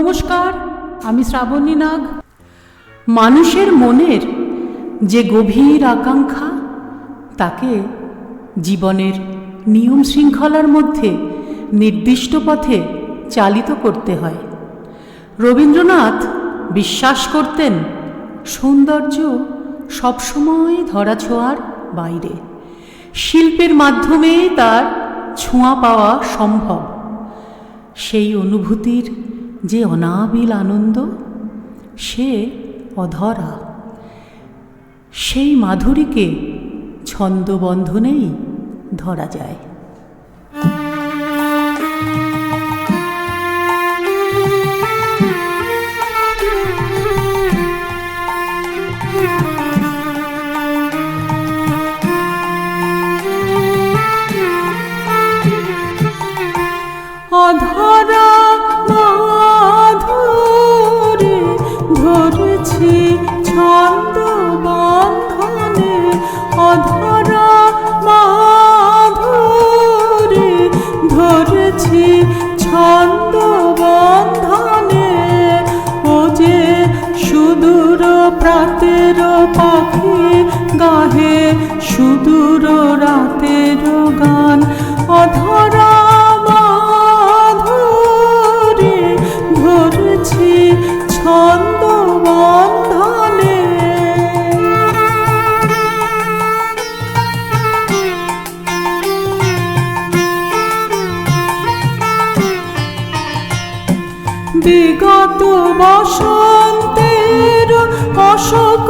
নমস্কার, আমি শ্রাবণী নাগ। মানুষের মনের যে গভীর আকাঙ্ক্ষা, তাকে জীবনের নিয়ম শৃঙ্খলার মধ্যে নির্দিষ্ট পথে চালিত করতে হয়। রবীন্দ্রনাথ বিশ্বাস করতেন, সৌন্দর্য সবসময় ধরাছোঁয়ার বাইরে। শিল্পের মাধ্যমে তার ছোঁয়া পাওয়া সম্ভব। সেই অনুভূতির যে অনাবিল আনন্দ সে অধরা। সেই মাধুরীকে ছন্দবন্ধনেই ধরা যায়। বন্ধনে অধরা মাধুরী ধরেছি ছন্দ বন্ধনে ও সুদূর প্রাতের পাখি গাহে সুদূর রাতের গান অধরা বিগত বসন্তের অশোক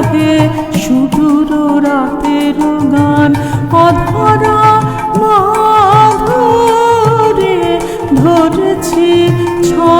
গাহে সুদূর রাতের গান। অধরা মাধুরী ধরেছি ছন্দ